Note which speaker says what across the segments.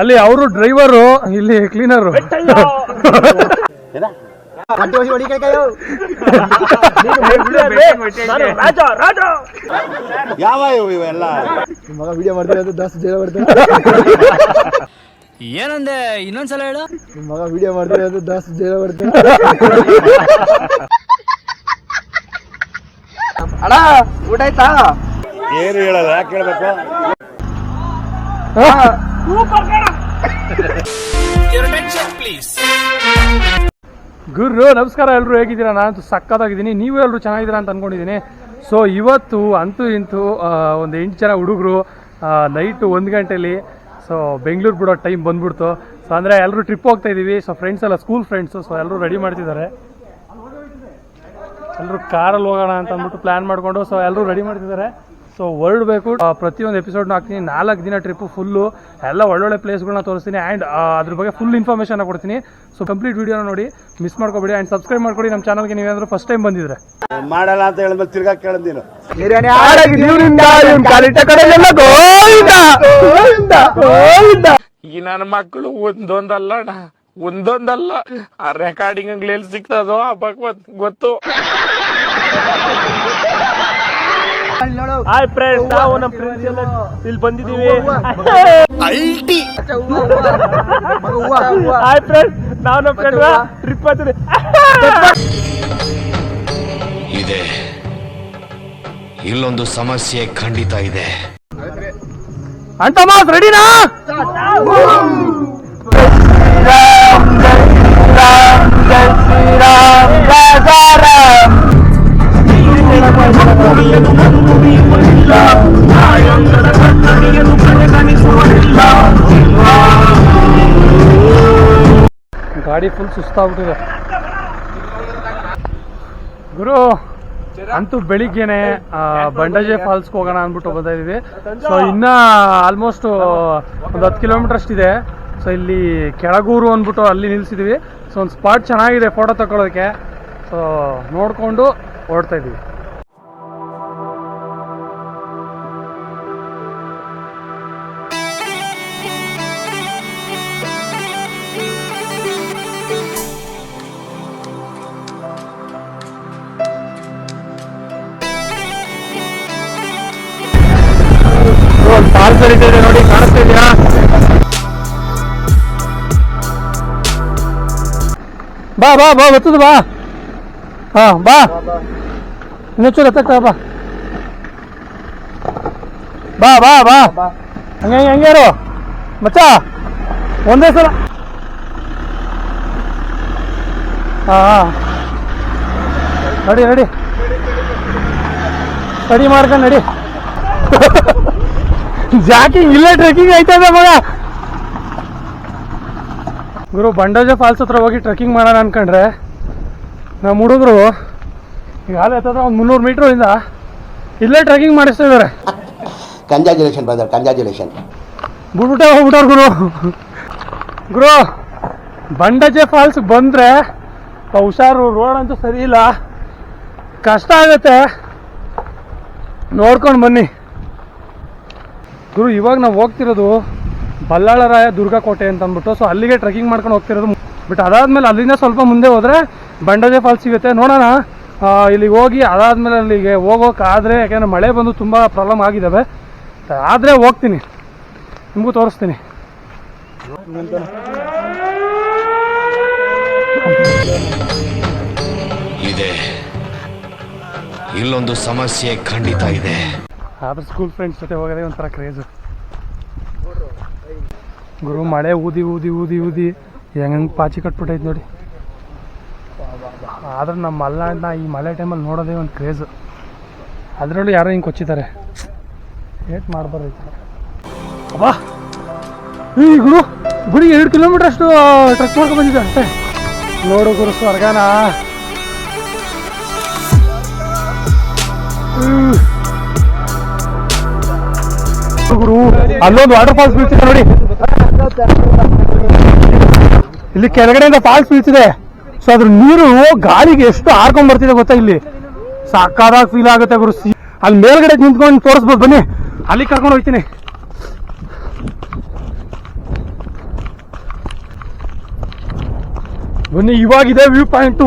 Speaker 1: ಅಲ್ಲಿ ಅವರು ಡ್ರೈವರು ಇಲ್ಲಿ ಕ್ಲೀನರು
Speaker 2: ಯಾವ ಇವು ಇವೆಲ್ಲ?
Speaker 3: ಮಗ ವಿಡಿಯೋ ಮಾಡ್ತಾರೆ ಅದು ದಸ್ ಜನ ಬರ್ತಾರೆ
Speaker 4: ಏನಂದೆ? ಇನ್ನೊಂದ್ಸಲ ಹೇಳು.
Speaker 3: ನಿಮ್ ಮಗ ವಿಡಿಯೋ ಮಾಡ್ತಾರೆ ಅದು ದಸ್ ಜೈಲ ಬರ್ತಾರೆ ಅಣ್ಣ ಊಟ ಆಯ್ತಾ?
Speaker 2: ಏನು ಹೇಳಲ್ಲ ಯಾಕೆ ಹೇಳ್ಬೇಕು
Speaker 1: ಗುರು, ನಮಸ್ಕಾರ ಎಲ್ಲರೂ ಹೇಗಿದ್ದೀರಾ? ನಾನಂತೂ ಸಕ್ಕತ್ತಾಗಿದ್ದೀನಿ. ನೀವು ಎಲ್ಲರೂ ಚೆನ್ನಾಗಿದ್ದೀರಾ ಅಂತ ಅನ್ಕೊಂಡಿದ್ದೀನಿ. ಸೊ ಇವತ್ತು, ಅಂತೂ ಇಂತೂ ಒಂದು ಎಂಟು ಜನ ಹುಡುಗರು ನೈಟು ಒಂದು ಗಂಟೆಲಿ ಸೊ ಬೆಂಗಳೂರು ಬಿಡೋ ಟೈಮ್ ಬಂದ್ಬಿಡ್ತು. ಸೊ ಅಂದರೆ ಎಲ್ಲರೂ ಟ್ರಿಪ್ ಹೋಗ್ತಾ ಇದ್ದೀವಿ ಸೊ ಫ್ರೆಂಡ್ಸ್ ಎಲ್ಲ ಸ್ಕೂಲ್ ಫ್ರೆಂಡ್ಸು ಸೊ ಎಲ್ಲರೂ ರೆಡಿ ಮಾಡ್ತಿದ್ದಾರೆ. ಎಲ್ಲರೂ ಕಾರಲ್ಲಿ ಹೋಗೋಣ ಅಂತ ಅಂದ್ಬಿಟ್ಟು ಪ್ಲ್ಯಾನ್ ಮಾಡಿಕೊಂಡು ಸೊ ಎಲ್ಲರೂ ರೆಡಿ ಮಾಡ್ತಿದ್ದಾರೆ. ಸೊ ಹೊರಡಬೇಕು ಪ್ರತಿಯೊಂದು ಎಪಿಸೋಡ್ನ ಹಾಕ್ತೀನಿ. ನಾಲ್ಕು ದಿನ ಟ್ರಿಪ್ ಫುಲ್ಲು ಎಲ್ಲ ಒಳ್ಳೊಳ್ಳೆ ಪ್ಲೇಸ್ಗಳನ್ನ ತೋರಿಸ್ತೀನಿ. ಆ್ಯಂಡ್ ಅದ್ರ ಬಗ್ಗೆ ಫುಲ್ ಇನ್ಫಾರ್ಮೇಷನ್ ಕೊಡ್ತೀನಿ. ಸೊ ಕಂಪ್ಲೀಟ್ ವೀಡಿಯೋನ ನೋಡಿ. ಮಿಸ್ ಮಾಡ್ಕೊಬೇಡಿ. ಆ್ಯಂಡ್ ಸಬ್ಸ್ಕ್ರೈಬ್ ಮಾಡ್ಕೊಡಿ. ನಮ್ಮ ಚಾನಲ್ಗೆ ನೀವೇನಾದರೂ ಫಸ್ಟ್ ಟೈಮ್ ಬಂದಿದ್ರೆ.
Speaker 2: ಮಾಡಲ್ಲ ಅಂತ ಹೇಳಿದ್ಮೇಲೆ ತಿರ್ಗಾ ಕೇಳಿದ್ದೀನಿ ನೀನು.
Speaker 5: ಈ ನನ್ನ ಮಕ್ಕಳು ಒಂದೊಂದಲ್ಲ ಒಂದೊಂದಲ್ಲ. ಆ ರೆಕಾರ್ಡಿಂಗ್ ಎಲ್ಲಿ ಸಿಗ್ತದೋ ಆ ಭಗವತ್ ಗೊತ್ತು.
Speaker 1: ಹಾಯ್ ಫ್ರೆಂಡ್ಸ್ ನಾವು ನಮ್ಮ ಫ್ರೆಂಡ್ಸ್ ಎಲ್ಲ ಇಲ್ಲಿ ಬಂದಿದ್ದೀವಿ ಹಾಯ್ ಫ್ರೆಂಡ್ಸ್ ನಾವು ನಮ್ಮ ಫ್ರೆಂಡ್ ಟ್ರಿಪ್ ಆಗ್ತೀವಿ
Speaker 6: ಇದೆ ಇಲ್ಲೊಂದು ಸಮಸ್ಯೆ ಖಂಡಿತ ಇದೆ
Speaker 1: ಅಂಟಮಾಸ್ ರೆಡಿನಾ ಗಾಡಿ ಫುಲ್ ಸುಸ್ತಾಗ್ಬಿಟ್ಟಿದೆ. ಗುರು, ಅಂತೂ ಬೆಳಿಗ್ಗೆನೆ ಬಂಡಾಜೆ ಫಾಲ್ಸ್ಗೆ ಹೋಗೋಣ ಅಂದ್ಬಿಟ್ಟು ಬರ್ತಾ ಇದೀವಿ ಸೊ ಇನ್ನ ಆಲ್ಮೋಸ್ಟ್ ಒಂದು ಹತ್ತು ಕಿಲೋಮೀಟರ್ ಅಷ್ಟಿದೆ. ಸೊ ಇಲ್ಲಿ ಕೆಳಗೂರು ಅಂದ್ಬಿಟ್ಟು ಅಲ್ಲಿ ನಿಲ್ಸಿದೀವಿ. ಸೊ ಒಂದು ಸ್ಪಾಟ್ ಚೆನ್ನಾಗಿದೆ ಫೋಟೋ ತಗೊಳ್ಳೋದಕ್ಕೆ ಸೊ ನೋಡ್ಕೊಂಡು ಓಡ್ತಾ ಇದೀವಿ. ಒಂದು ಪಾರ್ಸಲ್ ಇಟ್ಟಿದೆ ನೋಡಿ ಕಾಣಿಸ್ತಾ ಇದೆಯಾ? ಬಾ ಬಾ ಬಾ ಬರ್ತದ ಬಾ. ಹಾ, ಬಾ. ಇನ್ನೊಂಚೂರು ಎತ್ತಕ್ಕ ಬಾ. ಬಾ ಬಾ ಬಾ. ಹಂಗೆ ಹಂಗ್ಯಾರು ಹಂಗೆ ಮಚ್ಚ, ಒಂದೇ ಸಲ. ಹಾ ನಡಿ ನಡಿ. ರೆಡಿ ಮಾಡ್ಕೊಂಡು ನಡಿ. ಜಾಕಿಂಗ್ ಇಲ್ಲೇ ಟ್ರೆಕ್ಕಿಂಗ್ ಆಯ್ತದ ಮಗ. ಗುರು ಬಂಡೋಜ ಫಾಲ್ಸ್ ಹತ್ರ ಹೋಗಿ ಟ್ರೆಕ್ಕಿಂಗ್ ಮಾಡೋಣ ಅನ್ಕೊಂಡ್ರೆ ನಮ್ಮ ಹುಡುಗರು ಈಗ ಹಾಲು ಎತ್ತದ ಒಂದು ಮುನ್ನೂರು ಮೀಟ್ರಿಂದ ಇಂದ ಇಲ್ಲೇ ಟ್ರೆಕ್ಕಿಂಗ್ ಮಾಡಿಸ್ತಾ ಇದ್ದಾರೆ
Speaker 2: ಕಂಜಾಜುಲೇಷನ್ ಬ್ರದರ್ ಕಂಜಾಜುಲೇಷನ್
Speaker 1: ಬಿಟ್ಬಿಟ್ಟೆ ಹೋಗ್ಬಿಟ್ಟವ್ರು ಗುರು. ಗುರು ಬಂಡಜೆ ಫಾಲ್ಸ್ ಬಂದ್ರೆ ಹುಷಾರು ರೋಡ್ ಅಂತೂ ಸರಿ ಇಲ್ಲ. ಕಷ್ಟ ಆಗುತ್ತೆ. ನೋಡ್ಕೊಂಡು ಬನ್ನಿ. ಗುರು, ಇವಾಗ ನಾವು ಹೋಗ್ತಿರೋದು ಬಲ್ಲಾಳರಾಯ ದುರ್ಗಾಕೋಟೆ ಅಂತ ಅಂದ್ಬಿಟ್ಟು ಸೊ ಅಲ್ಲಿಗೆ ಟ್ರೆಕ್ಕಿಂಗ್ ಮಾಡ್ಕೊಂಡು ಹೋಗ್ತಿರೋದು. ಬಟ್ ಅದಾದ್ಮೇಲೆ ಅಲ್ಲಿಂದ ಸ್ವಲ್ಪ ಮುಂದೆ ಹೋದ್ರೆ ಬಂಡಜೆ ಫಾಲ್ಸ್ ಸಿಗುತ್ತೆ. ನೋಡೋಣ. ಇಲ್ಲಿ ಹೋಗಿ ಅದಾದ್ಮೇಲೆ ಅಲ್ಲಿಗೆ ಹೋಗೋಕ್ಕಾದರೆ ಯಾಕೆಂದ್ರೆ ಮಳೆ ಬಂದು ತುಂಬ ಪ್ರಾಬ್ಲಮ್ ಆಗಿದ್ದಾವೆ ಆದರೆ ಹೋಗ್ತೀನಿ. ನಿಮಗೂ ತೋರಿಸ್ತೀನಿ.
Speaker 6: ಇದೆ. ಇಲ್ಲೊಂದು ಸಮಸ್ಯೆ ಖಂಡಿತ ಇದೆ.
Speaker 1: ಆದ್ರೆ ಸ್ಕೂಲ್ ಫ್ರೆಂಡ್ಸ್ ಜೊತೆ ಹೋಗೋದೇ ಒಂಥರ ಕ್ರೇಜು ಗುರು ಮಳೆ ಊದಿ ಊದಿ ಊದಿ ಊದಿ. ಹೆಂಗೆ ಪಾಚಿ ಕಟ್ಬಿಟ್ಟೈತೆ ನೋಡಿ. ಆದ್ರೆ ನಮ್ಮ ಮಲ್ನಾಡನ್ನ ಈ ಮಳೆ ಟೈಮಲ್ಲಿ ನೋಡೋದೇ ಒಂದು ಕ್ರೇಜು ಅದರಲ್ಲೂ ಯಾರೋ ಹಿಂಗೆ ಕೊಚ್ಚಿದ್ದಾರೆ ಏಟ್ ಮಾಡಬಾರ್ದು ಅಬ್ಬಾ! ಈ ಗುರು, ಗುರಿ, ಎರಡು ಕಿಲೋಮೀಟರ್ ಅಷ್ಟು ಟ್ರಕ್ ಮಾಡ್ಕೊಂಡು ಬಂದಿದೆ ಅಷ್ಟೇ. ನೋಡು ಗುರು, ಸ್ವರ್ಗನ. ಗುರು ಅಲ್ಲೊಂದು ವಾಟರ್ ಫಾಲ್ಸ್ ಬೀಳ್ತಿದೆ ನೋಡಿ. ಇಲ್ಲಿ ಕೆಳಗಡೆಯಿಂದ ಫಾಲ್ಸ್ ಬೀಳ್ತಿದೆ. ಸೊ ಅದ್ರ ನೀರು ಗಾಳಿಗೆ ಎಷ್ಟು ಹಾರ್ಕೊಂಡ್ ಬರ್ತಿದೆ ಗೊತ್ತಾ ಇಲ್ಲಿ? ಸಾಕಾದಾಗ ಫೀಲ್ ಆಗುತ್ತೆ ಗುರು. ಅಲ್ಲಿ ಮೇಲ್ಗಡೆ ನಿಂತ್ಕೊಂಡು ತೋರಿಸ್ಬೋದು. ಬನ್ನಿ. ಅಲ್ಲಿ ಕರ್ಕೊಂಡು ಹೋಗ್ತೀನಿ. ಬನ್ನಿ, ಇವಾಗಿದೆ ವ್ಯೂ ಪಾಯಿಂಟು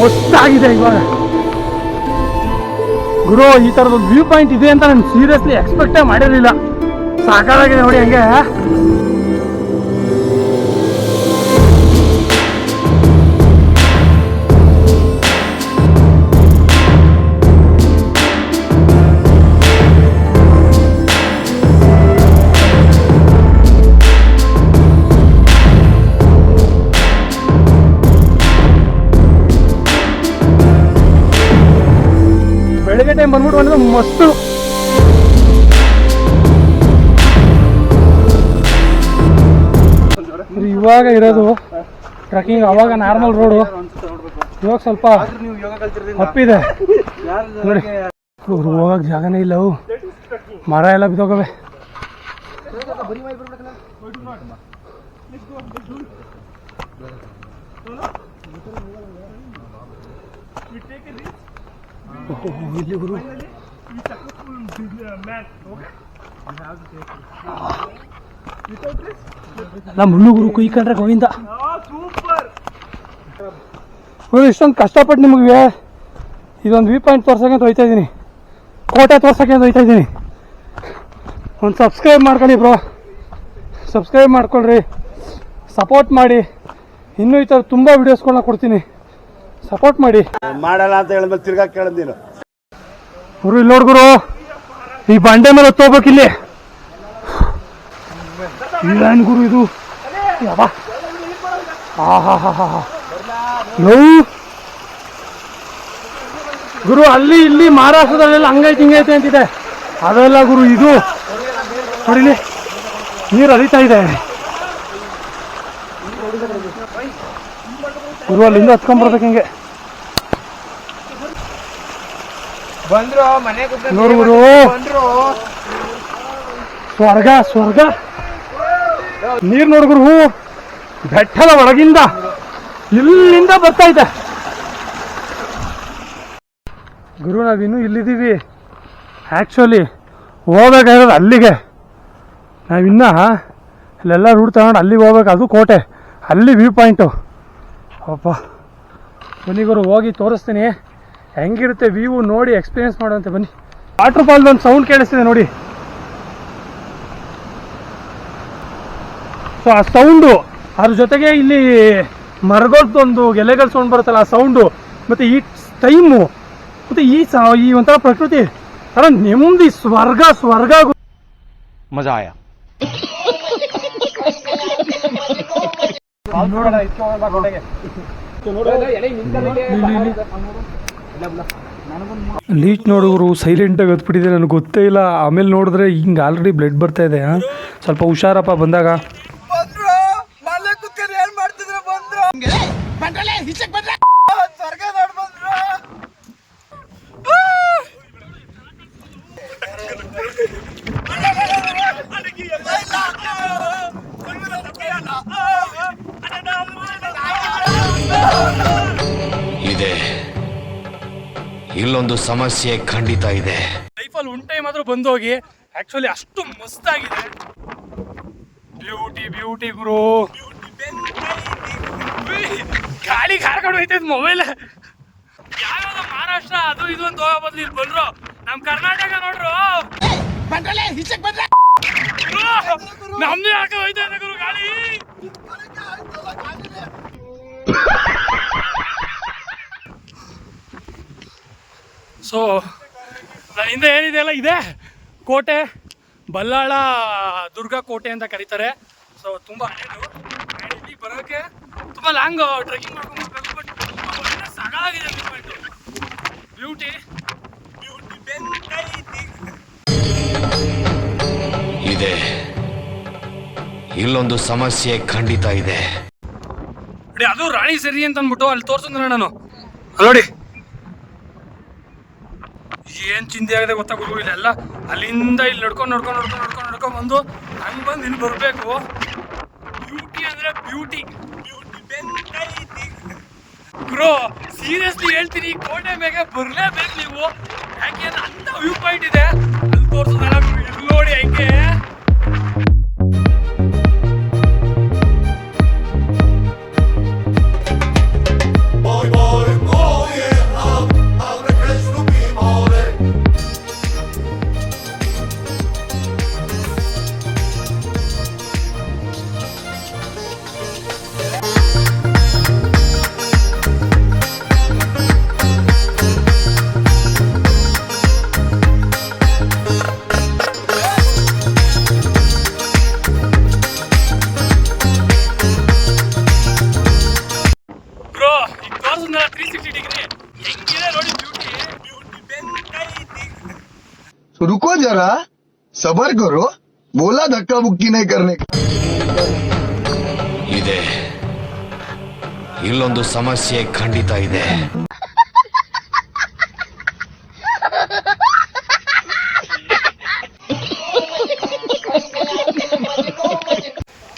Speaker 1: ಮಸ್ತಾಗಿದೆ ಇವಾಗ. ಗುರು ಈ ಥರದೊಂದು ವ್ಯೂ ಪಾಯಿಂಟ್ ಇದೆ ಅಂತ ನಾನು ಸೀರಿಯಸ್ಲಿ ಎಕ್ಸ್ಪೆಕ್ಟೇ ಮಾಡಿರಲಿಲ್ಲ. ಸಾಕಾಗಿದೆ ನೋಡಿ ಹಂಗೆ. ಟೈಮ್ ಬಂದ್ಬಿಟ್ಟು ಒಂದು ಮಸ್ತು. ಇವಾಗ ಇರೋದು ಟ್ರಕ್ಕಿಂಗ್ ಅವಾಗ ನಾರ್ಮಲ್ ರೋಡು ಇವಾಗ ಸ್ವಲ್ಪ ತಪ್ಪಿದೆ. ನೋಡಿ. ಹೋಗಕ್ ಜಾಗನೇ ಇಲ್ಲ ಅವು. ಮರ ಎಲ್ಲ ಬಿದ್ದೋಗವೆ. ಇಲ್ಲಿ ಗುರು ಮುಳ್ಳು ಗುರು ಗೋವಿಂದ. ಇಷ್ಟೊಂದು ಕಷ್ಟಪಟ್ಟು ನಿಮಗೆ ಇದೊಂದು ವ್ಯೂ ಪಾಯಿಂಟ್ ತೋರ್ಸಕ್ಕೆ ಅಂತ ಹೋಯ್ತಾ ಇದ್ದೀನಿ. ಕೋಟೆ ತೋರ್ಸಕ್ಕೆ ಅಂತ ಹೋಯ್ತಾ ಇದ್ದೀನಿ. ಒಂದು ಸಬ್ಸ್ಕ್ರೈಬ್ ಮಾಡ್ಕೊಳ್ಳಿ ಬ್ರೋ. ಸಬ್ಸ್ಕ್ರೈಬ್ ಮಾಡ್ಕೊಳ್ರಿ. ಸಪೋರ್ಟ್ ಮಾಡಿ. ಇನ್ನೂ ಈ ಥರ ತುಂಬ ವೀಡಿಯೋಸ್ಗಳನ್ನ ಕೊಡ್ತೀನಿ. ಸಪೋರ್ಟ್ ಮಾಡಿ.
Speaker 2: ಮಾಡಲ್ಲ ಅಂತ ಹೇಳಿದ್ಮೇಲೆ ತಿರ್ಗಾ ಕೇಳಿದ್ ನೀನು.
Speaker 1: ಗುರು ಇಲ್ಲಿ ನೋಡ್ ಗುರು. ಈ ಬಂಡೆ ಮೇಲೆ ಹತ್ತೋಗ್ಬೇಕು ಇಲ್ಲಿ. ಏನ್ ಗುರು ಇದು. ಯಾವ ಹಾ ಹಾ ಹಾ ಗುರು ಅಲ್ಲಿ ಇಲ್ಲಿ ಮಹಾರಾಷ್ಟ್ರದಲ್ಲೆಲ್ಲ ಹಂಗೈತೆ ಹಿಂಗೈತೆ ಅಂತಿದೆ. ಅದೆಲ್ಲ ಗುರು ಇದು. ನೋಡಿಲಿ ನೀರು ಹರಿತಾ ಇದೆ. ಗುರು ಅಲ್ಲಿಂದ ಹತ್ಕೊಂಡ್ಬರ್ಬೇಕು ಹಿಂಗೆ.
Speaker 3: ಬಂದ್ರು
Speaker 1: ನೋಡು ಗುರು. ಸ್ವರ್ಗ ಸ್ವರ್ಗ. ನೀರ್ ನೋಡ್ಗುರು ಬೆಟ್ಟದ ಒಳಗಿಂದ ಇಲ್ಲಿಂದ ಬರ್ತಾ ಇದೆ. ಗುರು ನಾವಿನ್ನೂ ಇಲ್ಲಿದ್ದೀವಿ. ಆ್ಯಕ್ಚುಲಿ ಹೋಗ್ಬೇಕಾಗಿರೋದು ಅಲ್ಲಿಗೆ. ನಾವಿನ್ನ ಅಲ್ಲೆಲ್ಲ ರೂಟ್ ತಗೊಂಡು ಅಲ್ಲಿಗೆ ಹೋಗ್ಬೇಕು. ಅದು ಕೋಟೆ. ಅಲ್ಲಿ ವ್ಯೂ ಪಾಯಿಂಟು ಅಪ್ಪ ಬನ್ನಿ ಗುರು ಹೋಗಿ ತೋರಿಸ್ತೀನಿ. ಹೆಂಗಿರುತ್ತೆ ವ್ಯೂ ನೋಡಿ ಎಕ್ಸ್ಪೀರಿಯನ್ಸ್ ಮಾಡುವಂತೆ ಬನ್ನಿ. ವಾಟರ್ ಫಾಲ್ ಒಂದು ಸೌಂಡ್ ಕೇಳಿಸ್ತಿದೆ ನೋಡಿ. ಸೊ ಆ ಸೌಂಡು ಅದ್ರ ಜೊತೆಗೆ ಇಲ್ಲಿ ಮರಗಳದ್ದೊಂದು ಗೆಲೆಗಳ ಸೌಂಡ್ ಬರುತ್ತಲ್ಲ ಆ ಸೌಂಡು ಮತ್ತೆ ಈ ಟೈಮು ಮತ್ತೆ ಈ ಸ ಈ ಒಂಥರ ಪ್ರಕೃತಿ. ಅದ ನೆಮ್ಮದಿ ಸ್ವರ್ಗ ಸ್ವರ್ಗ ಗು-
Speaker 6: ಮಜಾ ಆಯಾ?
Speaker 1: ಲೀಚ್ ನೋಡೋರು ಸೈಲೆಂಟಾಗಿ ಹತ್ಬಿಟ್ಟಿದೆ ನನಗೆ ಗೊತ್ತೇ ಇಲ್ಲ. ಆಮೇಲೆ ನೋಡಿದ್ರೆ ಹಿಂಗೆ ಆಲ್ರೆಡಿ ಬ್ಲಡ್ ಬರ್ತಾ ಇದೆ ಸ್ವಲ್ಪ ಹುಷಾರಪ್ಪ ಬಂದಾಗ.
Speaker 6: ಇದೆ. ಇಲ್ಲೊಂದು ಸಮಸ್ಯೆ ಖಂಡಿತ ಇದೆ.
Speaker 1: ಲೈಫಲ್ಲಿ ಒನ್ ಟೈಮ್ ಆದ್ರೂ ಬಂದು ಹೋಗಿ ಆಕ್ಚುಲಿ ಅಷ್ಟು ಮಸ್ತ್ ಆಗಿದೆ ಬ್ಯೂಟಿ ಬ್ಯೂಟಿ ಗುರು. ಗಾಳಿ ಕಾರ್ಕೊಂಡು ಹೋಯ್ತೈತೆ ಮೊಬೈಲ್ ಯಾವ್ಯಾವ ಮಹಾರಾಷ್ಟ್ರ ಅದು ಇದು ಅಂತ ಹೋಗೋ ಬದ್ಲು ಇಲ್ಲಿ ಬಂದ್ರು. ನಮ್ ಕರ್ನಾಟಕ ನೋಡ್ರು. ನಮ್ದು ನಮ್ದೇ ಯಾಕೆ ಹೋಯ್ತಾ ಇದೆ ಗುರು ಗಾಳಿ? ಸೊ ಹಿಂದೆ ಏನಿದೆಯಲ್ಲ ಇದೆ. ಕೋಟೆ ಬಲ್ಲಾಳ ದುರ್ಗಾ ಕೋಟೆ ಅಂತ ಕರೀತಾರೆ. ಸೊ ತುಂಬ ಇಲ್ಲಿ ಬರೋಕ್ಕೆ ತುಂಬ ಲಾಂಗ್ ಟ್ರೆಕ್ಕಿಂಗ್ ಮಾಡ್ಕೊಂಡು ಬಟ್ ತುಂಬ ಒಳ್ಳೆ ಸಗಾಗಿದೆ ಬ್ಯೂಟಿ
Speaker 6: ಇದೆ. ಇಲ್ಲೊಂದು ಸಮಸ್ಯೆ ಖಂಡಿತ ಇದೆ.
Speaker 1: ನೋಡಿ ಅದು ರಾಣಿ ಸರಿ ಅಂತ ಅಂದ್ಬಿಟ್ಟು ಅಲ್ಲಿ ತೋರ್ಸಂದ್ರೆ ನಾನು. ಅಲ್ಲಿ ನೋಡಿ. ಏನ್ ಚಿಂತೆ ಆಗಿದೆ ಗೊತ್ತಾ ಗುರು ಇಲ್ಲೆಲ್ಲ ಅಲ್ಲಿಂದ ಇಲ್ಲಿ ನಡ್ಕೊಂಡು ನಡ್ಕೊಂಡು ನಡ್ಕೊಂಡು ನಡ್ಕೊಂಡು ನಡ್ಕೊಂಡು ಬಂದು ಹಂಗ್ ಬಂದು ಇಲ್ಲಿ ಬರಬೇಕು. ಬ್ಯೂಟಿ ಅಂದ್ರೆ ಬ್ಯೂಟಿ ಬ್ರೋ ಸೀರಿಯಸ್ಲಿ ಹೇಳ್ತೀನಿ, ಕೋಟೆ ಮೇಲೆ ಬರ್ಲೇಬೇಕು ನೀವು. ಯಾಕೆ ಅಂತ ವ್ಯೂ ಪಾಯಿಂಟ್ ಇದೆ. ಅಲ್ಲಿ ತೋರ್ಸೋದಲ್ಲ ಇಲ್ಲಿ ನೋಡಿ ಹೆಂಗೆ
Speaker 4: सबर करो बोला धक्का मुक्की नहीं करने का
Speaker 6: ಇದೆ ಇಲ್ಲೊಂದು ಸಮಸ್ಯೆ ಖಂಡಿತ ಇದೆ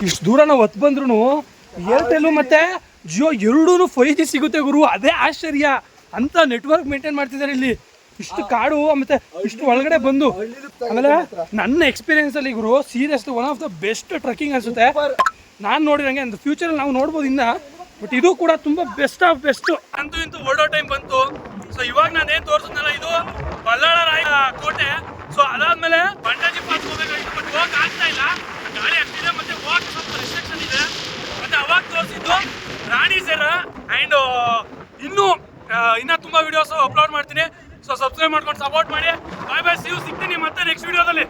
Speaker 1: ಇಷ್ಟು ದೂರ ನಾವು ಹೊತ್ತು ಬಂದ್ರು ಏರ್ಟೆಲ್ಲು ಮತ್ತೆ ಜಿಯೋ ಎರಡೂ ಫೈವ್ ಜಿ ಸಿಗುತ್ತೆ ಗುರು ಅದೇ ಆಶ್ಚರ್ಯ ಅಂತ ನೆಟ್ವರ್ಕ್ ಮೇಂಟೈನ್ ಮಾಡ್ತಿದ್ದಾರೆ ಇಲ್ಲಿ ಇಷ್ಟು ಕಾಡು, ಮತ್ತೆ ಇಷ್ಟು ಒಳಗಡೆ ಬಂದು. ಆಮೇಲೆ ನನ್ನ ಎಕ್ಸ್ಪೀರಿಯನ್ಸ್ ಅಲ್ಲಿ ಗುರು serious one of the best trekking ಅನ್ಸುತ್ತೆ. ನಾನು ನೋಡಿದಂಗೆ ಫ್ಯೂಚರ್ ನಾವು ನೋಡ್ಬೋದು ಇನ್ನ. ಬಟ್ ಇದು ಕೂಡ ತುಂಬಾ ಬೆಸ್ಟ್ ಆಫ್ ಬೆಸ್ಟ್ ಅಂತೂ ಇಂತೂ ಓಡೋ ಟೈಮ್ ಬಂತು. ಸೊ ಇವಾಗ ನಾನು ಏನ್ ತೋರಿಸಿದ್ನಲ್ಲ ಇದು? ಬಲ್ಲಾಳ ರಾಯ ಕೋಟೆ. ಸೊ ಅದಾದ್ಮೇಲೆ ಬಂಡಾಜಿ ಪಾಸ್ ಹೋಗ್ಬೇಕಾಗಿತ್ತು. ಬಟ್ ಹೋಗಕ್ ಆಗ್ತಾ ಇಲ್ಲ. ಗಾಳಿ ಅಷ್ಟಿದೆ ಮತ್ತೆ ಹೋಗಕ್ ಸ್ವಲ್ಪ ರಿಸ್ಟ್ರಿಕ್ಷನ್ ಇದೆ. ಮತ್ತೆ ಅವಾಗ ತೋರಿಸಿದ್ದು ರಾಣಿ ಸರ್ ಅಂಡ್ ಇನ್ನು ಇನ್ನ ತುಂಬಾ ವಿಡಿಯೋಸ್ ಅಪ್ಲೋಡ್ ಮಾಡ್ತೀನಿ. ಸೊ ಸಬ್ಸ್ಕ್ರೈಬ್ ಮಾಡ್ಕೊಂಡು ಸಪೋರ್ಟ್ ಮಾಡಿ. ಬಾಯ್ ಬಾಯ್ ಸಿಗ್ತೀನಿ ಮತ್ತೆ ನೆಕ್ಸ್ಟ್ ವಿಡಿಯೋದಲ್ಲಿ